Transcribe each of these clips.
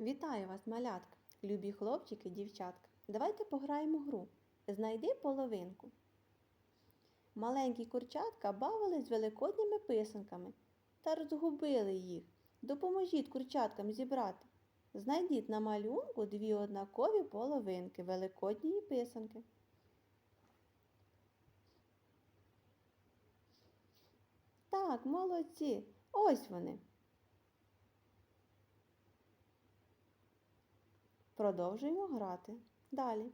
Вітаю вас, малятка, любі хлопчики, дівчатка. Давайте пограємо гру. Знайди половинку. Маленькі курчатка бавились великодніми писанками та розгубили їх. Допоможіть курчаткам зібрати. Знайдіть на малюнку дві однакові половинки великодньої писанки. Так, молодці. Ось вони. Продовжуємо грати. Далі.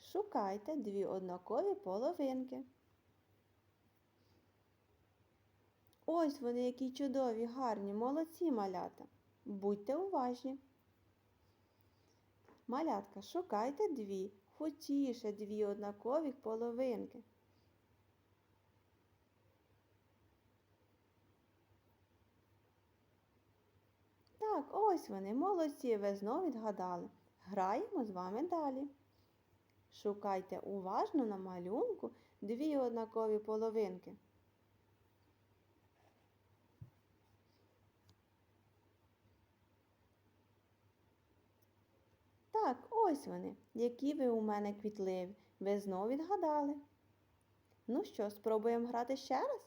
Шукайте дві однакові половинки. Ось вони, які чудові, гарні, молодці малята. Будьте уважні. Малятка, шукайте дві, хочіше дві однакові половинки. Так, ось вони, молодці, ви знов відгадали. Граємо з вами далі. Шукайте уважно на малюнку дві однакові половинки. Так, ось вони, які ви у мене квітливі. Ви знов відгадали. Ну що, спробуємо грати ще раз?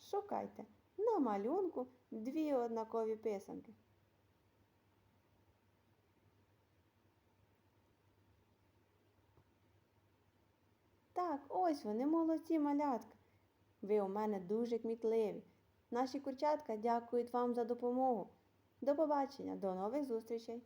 Шукайте на малюнку дві однакові писанки. Так, ось вони молодці малятка. Ви у мене дуже кмітливі. Наші курчатка дякують вам за допомогу. До побачення, до нових зустрічей!